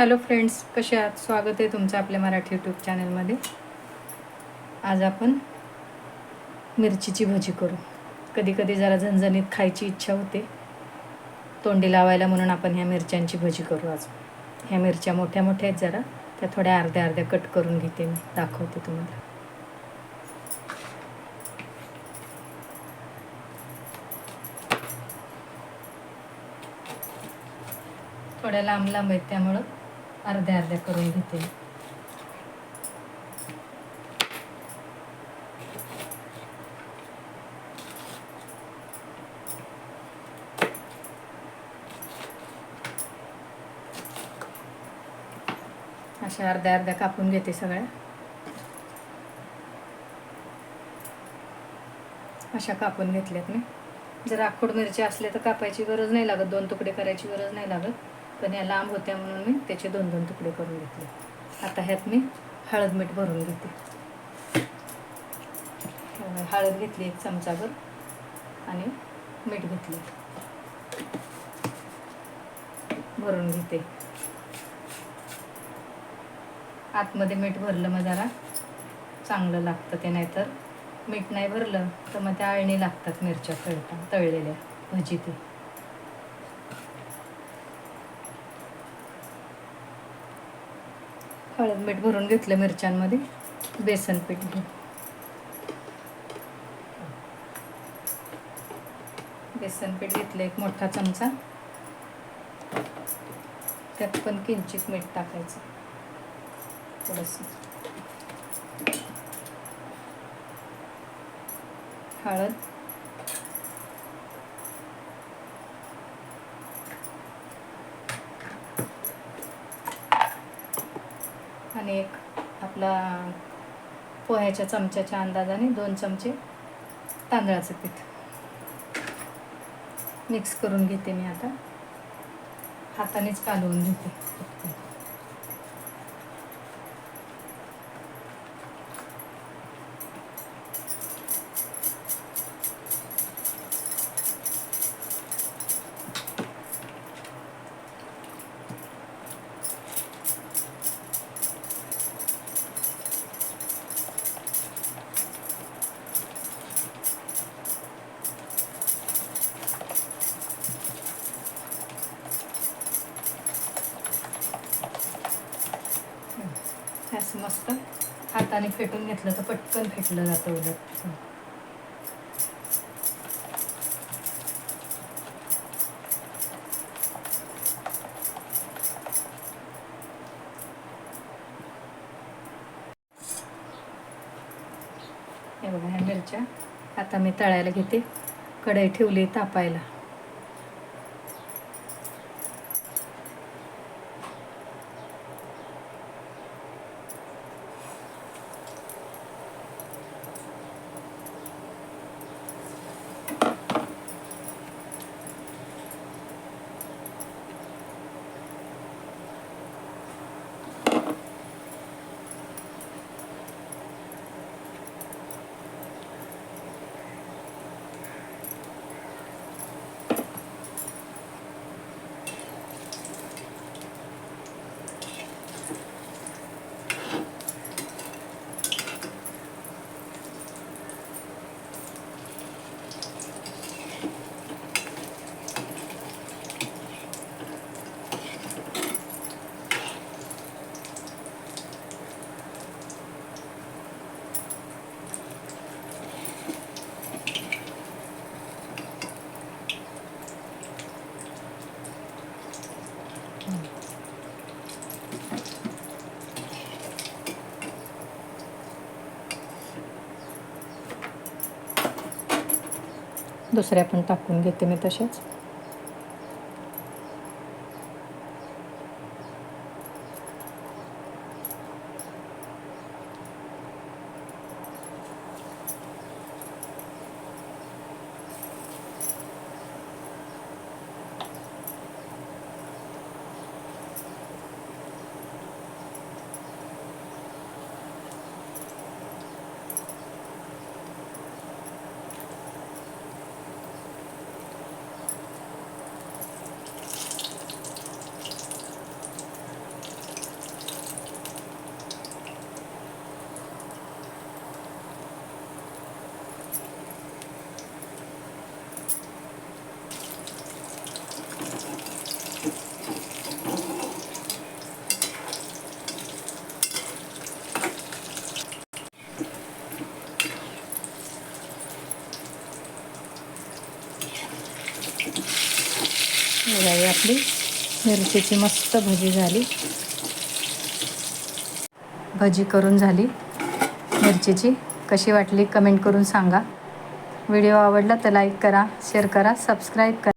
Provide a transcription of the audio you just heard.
Hello friends कसे आहात? स्वागत आहे तुमचं आपल्या मराठी यूट्यूब चॅनलमध्ये आज आपण मिरचीची भजी करू. कधी कधी जरा झणझणीत खायची इच्छा होते. तोंडी लावायला म्हणून आपण ह्या मिरच्यांची भजी करू आज. ह्या मिरच्या मोठ्या मोठ्या आहेत जरा. त्या थोड्या अर्ध्या अर्ध्या कट करून घेते मी. दाखवते तुम्हाला. थोड्या लांब लांब आहेत त्यामुळं अर्ध्या अर्ध्या करून घेते. अशा अर्ध्या अर्ध्या कापून घेते सगळ्या. अशा कापून घेतल्यात मी. जर आखूड मिरची असल्या तर कापायची गरज नाही लागत. दोन तुकडे करायची गरज नाही लागत. पण या लांब होत्या म्हणून मी त्याचे दोन दोन तुकडे करून घेतले. आता ह्यात मी हळद मीठ भरून घेते. हळद घेतली एक चमचाभर आणि मीठ घेतले. भरून घेते. आतमध्ये मीठ भरलं मग जरा चांगलं लागतं ते नाहीतर मीठ नाही भरलं तर मग त्या अळणी लागतात मिरच्या तळता तळलेल्या भजी ते. हळद मीठ भरून घेतलं मिरच्यांमध्ये. बेसन पीठ घेऊ बेसन पीठ घेतलं एक मोठा चमचा. त्यात पण किंचित मीठ टाकायचं. थोडंसं. हळद. एक आपला पोह्याच्या चमच्याच्या अंदाजाने दोन चमचे तांदळाचं पीठ. मिक्स करून घेते मी आता. हातानेच कालवून घेते. असं मस्त हाताने फेटून घेतलं तर पटकन फेटलं जातं उलट. हे बघा ह्या मिरच्या. आता मी तळायला घेते. कढई ठेवली तापायला. दुसऱ्या पण टाकून घेते मी तसेच. बघा आपली. मिरचीची मस्त भजी झाली. भजी करून झाली. मिरचीची. कशी वाटली कमेंट करून सांगा. व्हिडिओ आवडला तर लाईक करा शेअर करा सबस्क्राईब करा.